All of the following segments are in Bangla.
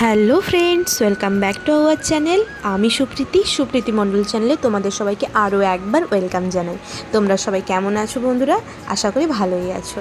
Hello friends, welcome back to our channel. আমি সুপ্রীতি সুপ্রীতি মণ্ডল চ্যানেলে তোমাদের সবাইকে আরও একবার ওয়েলকাম জানাই। তোমরা সবাই কেমন আছো বন্ধুরা? আশা করি ভালোই আছো।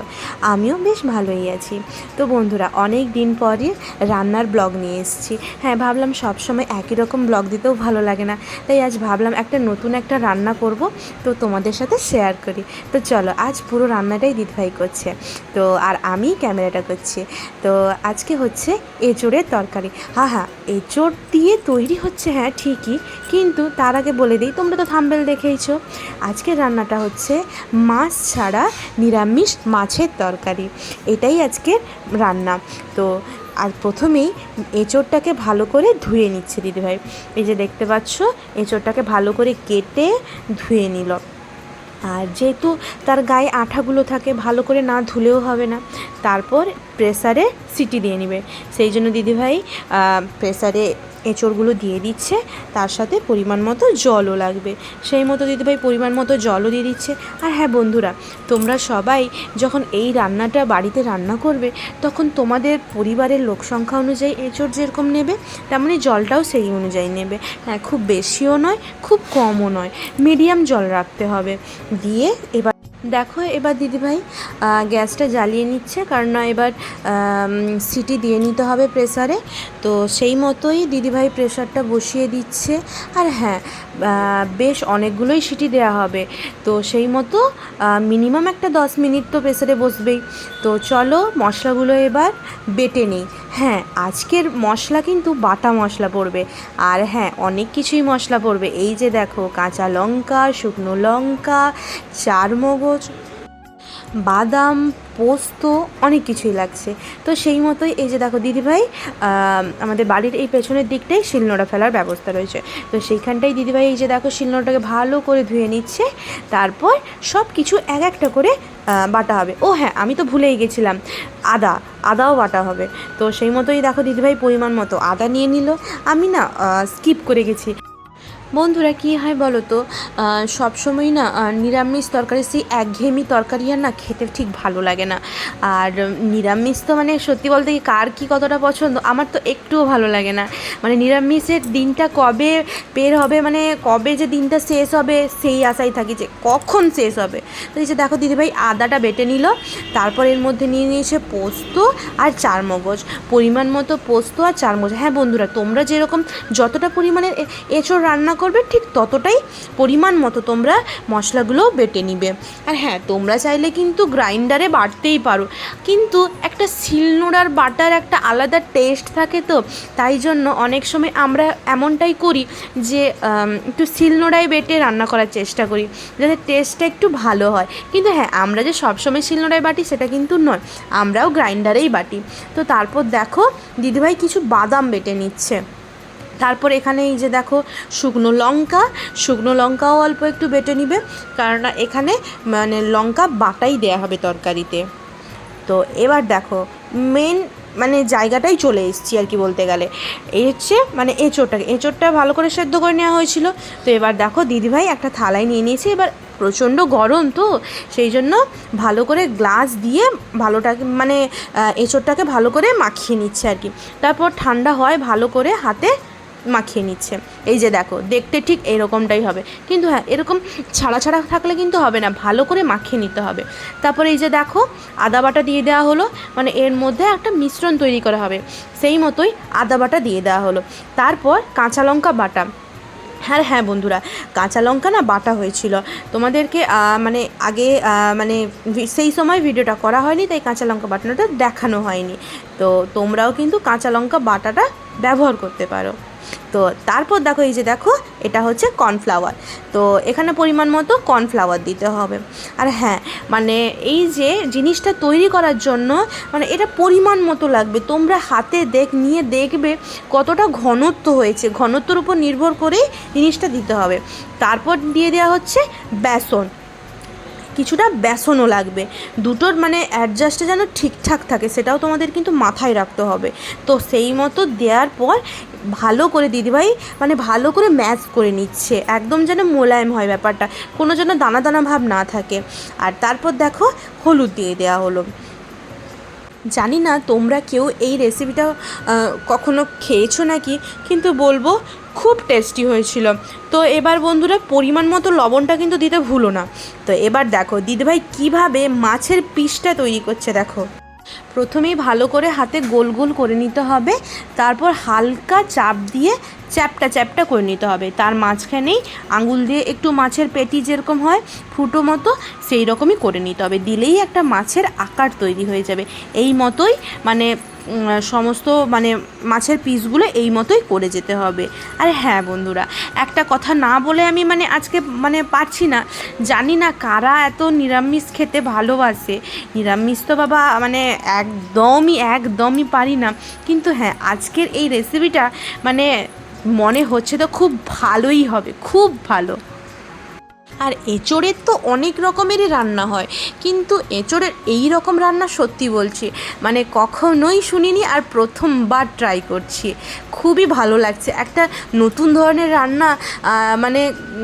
আমিও বেশ ভালোই আছি। তো বন্ধুরা, অনেক দিন পরে রান্নার ব্লগ নিয়ে এসেছি। হ্যাঁ ভাবলাম সব সময় একই রকম ব্লগ দিতেও ভালো লাগে না। তাই আজ ভাবলাম একটা নতুন একটা রান্না করব, তো তোমাদের সাথে শেয়ার করি। তো চলো, আজ পুরো রান্নাটাই দিদিভাই করছে। তো, আর আমি ক্যামেরাটা করছি। তো আজকে হচ্ছে এঁচোড়ের তরকারি। হ্যাঁ হ্যাঁ এঁচোড় দিয়ে তৈরি হচ্ছে হ্যাঁ ঠিকই, কিন্তু তার আগে বলে দিই, তোমরা তো থাম্বেল দেখেইছো। আজকের রান্নাটা হচ্ছে মাছ ছাড়া নিরামিষ মাছের তরকারি। এটাই আজকের রান্না। তো, আর প্রথমেই এঁচোড়টাকে ভালো করে ধুয়ে নিচ্ছে দিদিভাই। এই যে দেখতে পাচ্ছ এঁচোড়টাকে ভালো করে কেটে ধুয়ে নিল। আর যেহেতু তার গায়ে আঠাগুলো থাকে, ভালো করে না ধুলেও হবে না। তারপর প্রেসারে সিটি দিয়ে নেবে। সেই জন্য দিদিভাই প্রেসারে এঁচড়গুলো দিয়ে দিচ্ছে, তার সাথে পরিমাণ মতো জলও লাগবে। সেই মতো দিদিভাই পরিমাণ মতো জলও দিয়ে দিচ্ছে। আর হ্যাঁ বন্ধুরা, তোমরা সবাই যখন এই রান্নাটা বাড়িতে রান্না করবে, তখন তোমাদের পরিবারের লোক সংখ্যা অনুযায়ী এঁচড় যেরকম নেবে তেমনি জলটাও সেই অনুযায়ী নেবে। হ্যাঁ খুব বেশিও নয়, খুব কমও নয়। মিডিয়াম জল রাখতে হবে। দিয়ে এবার দেখো, এবার দিদিভাই গ্যাসটা জ্বালিয়ে নিচ্ছে, কারণ না এবার সিটি দিয়ে নিতে হবে প্রেসারে। তো সেই মতোই দিদিভাই প্রেসারটা বসিয়ে দিচ্ছে। আর হ্যাঁ বেশ অনেকগুলোই সিটি দেওয়া হবে। তো সেই মতো মিনিমাম একটা দশ মিনিট তো প্রেসারে বসবেই। তো চলো, মশলাগুলো এবার বেটে নিই। হ্যাঁ আজকের মশলা কিন্তু বাটা মশলা পড়বে। আর হ্যাঁ অনেক কিছুই মশলা পড়বে। এই যে দেখো, কাঁচা লঙ্কা, শুকনো লঙ্কা, চারমগজ বাদাম, পোস্ত, অনেক কিছুই লাগছে। তো সেই মতোই এই যে দেখো দিদিভাই আমাদের বাড়ির এই পেছনের দিকটাই শিলনোড়া ফেলার ব্যবস্থা রয়েছে। তো সেইখানটাই দিদিভাই এই যে দেখো শিলনোড়াটাকে ভালো করে ধুয়ে নিচ্ছে, তারপর সব কিছু এক একটা করে বাটা হবে। ও হ্যাঁ আমি তো ভুলেই গেছিলাম, আদা, আদাও বাটা হবে। তো সেই মতোই দেখো দিদিভাই পরিমাণ মতো আদা নিয়ে নিল। আমি না স্কিপ করে গেছি। বন্ধুরা, কী হয় বলো তো সবসময় না নিরামিষ তরকারি সেই একঘেয়েমি তরকারি আর না খেতে ঠিক ভালো লাগে না। আর নিরামিষ তো মানে সত্যি বলতে কি কার কী কতটা পছন্দ, আমার তো একটুও ভালো লাগে না। মানে নিরামিষের দিনটা কবে পের হবে মানে কবে যে দিনটা শেষ হবে, সেই আশাই থাকি যে কখন শেষ হবে। তো এই যে দেখো দিদিভাই আদাটা বেটে নিল, তারপর এর মধ্যে নিয়ে নিয়েছে পোস্ত আর চারমগজ। পরিমাণ মতো পোস্ত আর চারমগজ। হ্যাঁ বন্ধুরা, তোমরা যেরকম যতটা পরিমাণের এঁচোড় রান্না করবে, ঠিক ততটাই পরিমাণ মতো তোমরা মশলাগুলো বেটে নিবে। আর হ্যাঁ তোমরা চাইলে কিন্তু গ্রাইন্ডারে বাটতেই পারো। কিন্তু একটা শিলনোড়ার বাটার একটা আলাদা টেস্ট থাকে তো, তাই জন্য অনেক সময় আমরা এমনটাই করি যে একটু শিলনোড়ায় বেটে রান্না করার চেষ্টা করি, যাতে টেস্টটা একটু ভালো হয়। কিন্তু হ্যাঁ আমরা যে সবসময় শিলনোড়ায় বাটি সেটা কিন্তু নয়, আমরাও গ্রাইন্ডারেই বাটি। তো তারপর দেখো, দিদিভাই কিছু বাদাম বেটে নিচ্ছে। তারপর এখানে এই যে দেখো শুকনো লঙ্কা, শুকনো লঙ্কাও অল্প একটু বেটে নিবে, কারণ এখানে মানে লঙ্কা বাটাই দেয়া হবে তরকারিতে। তো এবার দেখো মেন মানে জায়গাটাই চলে এসেছি আর কি বলতে গেলে। এই হচ্ছে মানে এঁচোড়টাকে এঁচোড়টা ভালো করে সেদ্ধ করে নেওয়া হয়েছিল। তো এবার দেখো দিদিভাই একটা থালায় নিয়ে নিয়েছে, এবার প্রচণ্ড গরম তো, সেই জন্য ভালো করে গ্লাস দিয়ে ভালোটাকে মানে এঁচোড়টাকে ভালো করে মাখিয়ে নিচ্ছে আর কি। তারপর ঠান্ডা হয় ভালো করে হাতে মাখিয়ে নিচ্ছে। এই যে দেখো, দেখতে ঠিক এরকমটাই হবে। কিন্তু হ্যাঁ এরকম ছাড়া ছাড়া থাকলে কিন্তু হবে না, ভালো করে মাখিয়ে নিতে হবে। তারপরে এই যে দেখো, আদা বাটা দিয়ে দেওয়া হলো মানে এর মধ্যে একটা মিশ্রণ তৈরি করা হবে। সেই মতোই আদা বাটা দিয়ে দেওয়া হলো। তারপর কাঁচা লঙ্কা বাটা। হ্যাঁ হ্যাঁ বন্ধুরা, কাঁচা লঙ্কা না বাটা হয়েছিল। তোমাদেরকে মানে আগে মানে সেই সময় ভিডিওটা করা হয়নি, তাই কাঁচা লঙ্কা বাটানোটা দেখানো হয়নি। তো তোমরাও কিন্তু কাঁচা লঙ্কা বাটাটা ব্যবহার করতে পারো। তো তারপর দেখো, এই যে দেখো, এটা হচ্ছে কর্নফ্লাওয়ার। তো এখানে পরিমাণ মতো কর্নফ্লাওয়ার দিতে হবে। আর হ্যাঁ মানে এই যে জিনিসটা তৈরি করার জন্য মানে এটা পরিমাণ মতো লাগবে। তোমরা হাতে দেখ, নিয়ে দেখবে কতটা ঘনত্ব হয়েছে। ঘনত্বর উপর নির্ভর করেই জিনিসটা দিতে হবে। তারপর দিয়ে দেওয়া হচ্ছে বেসন। কিছুটা বেসনও লাগবে। দুটোর মানে অ্যাডজাস্টে যেন ঠিকঠাক থাকে, সেটাও তোমাদের কিন্তু মাথায় রাখতে হবে। তো সেই মতো দেওয়ার পর ভালো করে দিদিভাই মানে ভালো করে ম্যাচ করে নিচ্ছে। একদম যেন মোলায়েম হয় ব্যাপারটা, কোনো যেন দানা দানা ভাব না থাকে। আর তারপর দেখো হলুদ দিয়ে দেওয়া হলো। জানি না তোমরা কেউ এই রেসিপিটা কখনো খেয়েছো নাকি, কিন্তু বলব খুব টেস্টি হয়েছিল। তো এবার বন্ধুরা, পরিমাণ মতো লবণটা কিন্তু দিতে ভুলো না। তো এবার দেখো, দিদিভাই কীভাবে মাছের পিসটা তৈরি করছে দেখো। প্রথমেই ভালো করে হাতে গোল গোল করে নিতে হবে, তারপর হালকা চাপ দিয়ে চ্যাপটা চ্যাপটা করে নিতে হবে। তার মাঝখানেই আঙুল দিয়ে একটু মাছের পেটি যেরকম হয়, ফুটো মতো সেই রকমই করে নিতে হবে। দিলেই একটা মাছের আকার তৈরি হয়ে যাবে। এই মতোই মানে সমস্ত মানে মাছের পিসগুলো এই মতোই করে যেতে হবে। আর হ্যাঁ বন্ধুরা, একটা কথা না বলে আমি মানে আজকে মানে পারছি না। জানি না কারা এত নিরামিষ খেতে ভালোবাসে। নিরামিষ তো বাবা মানে একদমই একদমই পারি না। কিন্তু হ্যাঁ আজকের এই রেসিপিটা মানে মনে হচ্ছে তো খুব ভালোই হবে, খুব ভালো। আর এঁচোড়ের তো অনেক রকমেরই রান্না হয়। কিন্তু এঁচোড়ের এই রকম রান্না সত্যি বলছি মানে কখনোই শুনিনি আর প্রথমবার ট্রাই করছি। খুবই ভালো লাগছে। একটা নতুন ধরনের রান্না মানে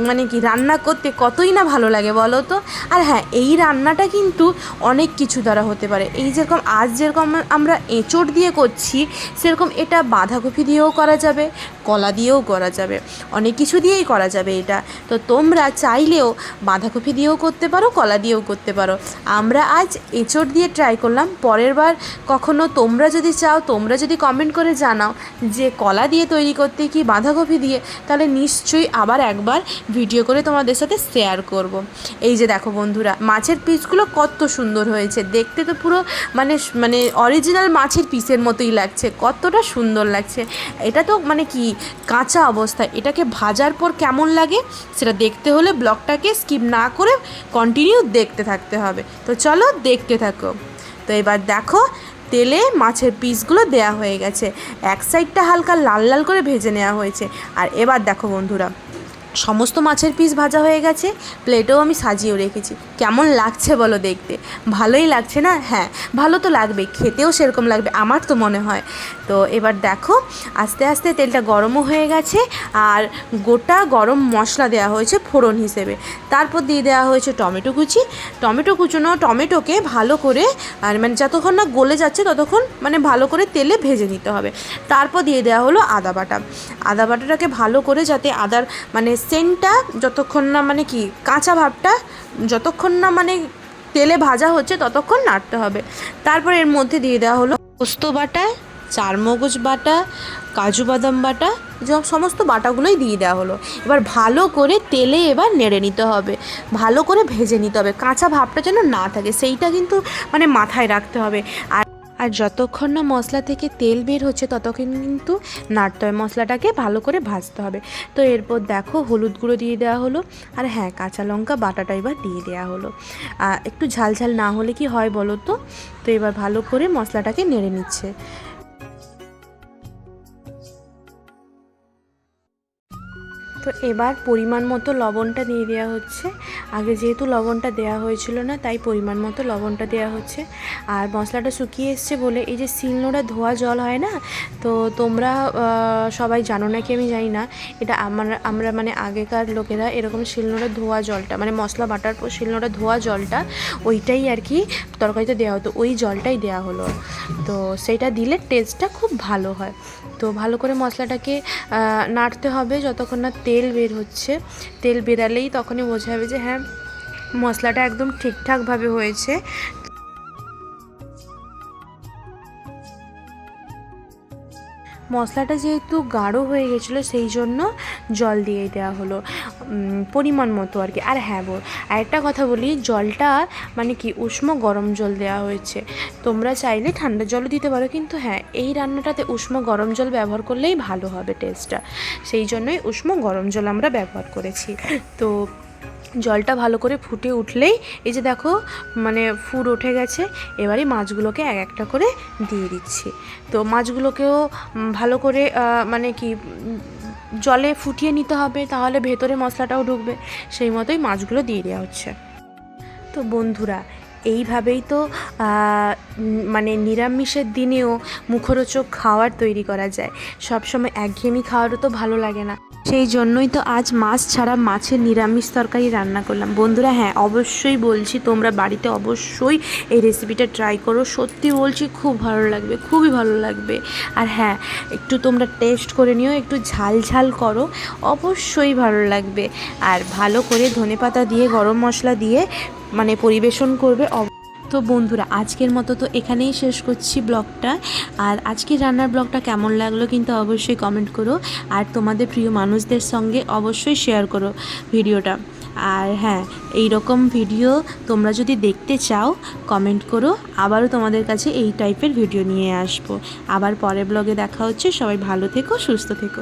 মানে কি, রান্না করতে কতই না ভালো লাগে বলো তো? আর হ্যাঁ এই রান্নাটা কিন্তু অনেক কিছু দ্বারা হতে পারে। এই যেরকম, আজ যেরকম আমরা এঁচোড় দিয়ে করছি, সেরকম এটা বাঁধাকপি দিয়েও করা যাবে কলা দিয়েও করা যাবে। অনেক কিছু দিয়েই করা যাবে এটা। তো তোমরা চাইলেও বাঁধাকপি দিয়েও করতে পারো, কলা দিয়েও করতে পারো। আমরা আজ এঁচোড় দিয়ে ট্রাই করলাম। পরের বার কখনো তোমরা যদি চাও, তোমরা যদি কমেন্ট করে জানাও যে কলা দিয়ে তৈরি করতে কি বাঁধাকপি দিয়ে, তাহলে নিশ্চয়ই আবার একবার ভিডিও করে তোমাদের সাথে শেয়ার করব। এই যে দেখো বন্ধুরা, মাছের পিসগুলো কত সুন্দর হয়েছে। দেখতে তো পুরো মানে মানে অরিজিনাল মাছের পিসের মতোই লাগছে। কতটা সুন্দর লাগছে। এটা তো মানে কি কাঁচা অবস্থায়। এটাকে ভাজার পর কেমন লাগে সেটা দেখতে হলে ব্লগটাকে স্কিপ না করে কন্টিনিউ দেখতে থাকতে হবে। তো চলো দেখতে থাকো। তো এবার দেখো, তেলে মাছের পিসগুলো দেয়া হয়ে গেছে। এক সাইডটা হালকা লাল লাল করে ভেজে নেওয়া হয়েছে। আর এবার দেখো বন্ধুরা সমস্ত মাছের পিস ভাজা হয়ে গেছে প্লেটেও আমি সাজিয়েও রেখেছি। কেমন লাগছে বলো দেখতে? ভালোই লাগছে না? হ্যাঁ ভালো তো লাগবে খেতেও সেরকম লাগবে, আমার তো মনে হয়। তো এবার দেখো, আস্তে আস্তে তেলটা গরমও হয়ে গেছে, আর গোটা গরম মশলা দেওয়া হয়েছে ফোড়ন হিসেবে। তারপর দিয়ে দেওয়া হয়েছে টমেটো কুচি। টমেটো কুচোনো টমেটোকে ভালো করে, আর মানে যতক্ষণ না গলে যাচ্ছে ততক্ষণ মানে ভালো করে তেলে ভেজে নিতে হবে। তারপর দিয়ে দেওয়া হলো আদা বাটা। আদা বাটাটাকে ভালো করে যাতে আদার মানে সেন্টটা যতক্ষণ না মানে কি, কাঁচা ভাবটা যতক্ষণ না মানে তেলে ভাজা হচ্ছে ততক্ষণ নাড়তে হবে। তারপর এর মধ্যে দিয়ে দেওয়া হলো পোস্ত বাটা, চারমগজ বাটা, কাজু বাদাম বাটা সব সমস্ত বাটাগুলোই দিয়ে দেওয়া হলো। এবার ভালো করে তেলে এবার নেড়ে নিতে হবে। ভালো করে ভেজে নিতে হবে। কাঁচা ভাবটা যেন না থাকে, সেইটা কিন্তু মানে মাথায় রাখতে হবে। আর আর যতক্ষণ না মশলা থেকে তেল বের হচ্ছে, ততক্ষণ কিন্তু নাড়তে মশলাটাকে ভালো করে ভাজতে হবে। তো এরপর দেখো হলুদ গুঁড়ো দিয়ে দেওয়া হলো, আর হ্যাঁ কাঁচা লঙ্কা বাটাটা এবার দিয়ে দেওয়া হলো। একটু ঝাল ঝাল না হলে কি হয় বলো তো? তো এবার ভালো করে মশলাটাকে নেড়ে নিচ্ছে। তো এবার পরিমাণ মতো লবণটা দিয়ে দেওয়া হচ্ছে। আগে যেহেতু লবণটা দেওয়া হয়েছিল না, তাই পরিমাণ মতো লবণটা দেওয়া হচ্ছে। আর মশলাটা শুকিয়ে এসছে বলে এই যে শিলনোড়া ধোয়া জল হয় না, তো তোমরা সবাই জানো নাকি আমি জানি না। এটা আমার, আমরা মানে আগেকার লোকেরা এরকম শিলনোড়া ধোয়া জলটা মানে মশলা বাটার পর শিলনোড়া ধোয়া জলটা, ওইটাই আর কি তরকারিতে দেওয়া হতো, ওই জলটাই দেওয়া হলো। তো সেইটা দিলে টেস্টটা খুব ভালো হয়। তো ভালো করে মশলাটাকে নাড়তে হবে যতক্ষণ না তেল বের হচ্ছে। তেল বেরালেই তখনই বোঝা যাবে যে হ্যাঁ মশলাটা একদম ঠিকঠাকভাবে হয়েছে। মশলাটা যেহেতু গাঢ় হয়ে গেছিল, সেই জন্য জল দিয়ে দেওয়া হলো পরিমাণ মতো আর কি। আর হ্যাঁ বল, আরেকটা কথা বলি, জলটা মানে কি, উষ্ণ গরম জল দেওয়া হয়েছে। তোমরা চাইলে ঠান্ডা জলও দিতে পারো, কিন্তু হ্যাঁ এই রান্নাটাতে উষ্ণ গরম জল ব্যবহার করলেই ভালো হবে টেস্টটা সেই জন্যই উষ্ণ গরম জল আমরা ব্যবহার করেছি। তো জলটা ভালো করে ফুটে উঠলেই এই যে দেখো মানে ফুড উঠে গেছে, এবারে মাছগুলোকে এক একটা করে দিয়ে দিচ্ছি। তো মাছগুলোকেও ভালো করে মানে কি, জলে ফুটিয়ে নিতে হবে, তাহলে ভেতরে মশলাটাও ঢুকবে, সেই মতোই মাছগুলো দিয়ে দেওয়া হচ্ছে। তো বন্ধুরা এইভাবেই তো মানে নিরামিষের দিনেও মুখরোচক খাবার তৈরি করা যায়। সবসময় একঘেয়েমি খাওয়ারও তো ভালো লাগে না। সেই জন্যই তো আজ মাছ ছাড়া মাছের নিরামিষ তরকারি রান্না করলাম। বন্ধুরা হ্যাঁ অবশ্যই বলছি, তোমরা বাড়িতে অবশ্যই এই রেসিপিটা ট্রাই করো। সত্যি বলছি, খুব ভালো লাগবে, খুবই ভালো লাগবে। আর হ্যাঁ একটু তোমরা টেস্ট করে নিও, একটু ঝাল ঝাল করো, অবশ্যই ভালো লাগবে। আর ভালো করে ধনেপাতা দিয়ে, গরম মশলা দিয়ে মানে পরিবেশন করবে তো বন্ধুরা, আজকের মতো তো এখানেই শেষ করছি ব্লগটা। আর আজকের রান্নার ব্লগটা কেমন লাগল কিন্তু অবশ্যই কমেন্ট করো। আর তোমাদের প্রিয় মানুষদের সঙ্গে অবশ্যই শেয়ার করো ভিডিওটা। আর হ্যাঁ এই রকম ভিডিও তোমরা যদি দেখতে চাও কমেন্ট করো। আবারও তোমাদের কাছে এই টাইপের ভিডিও নিয়ে আসব। আবার পরের ব্লগে দেখা হচ্ছে। সবাই ভালো থেকো, সুস্থ থেকো।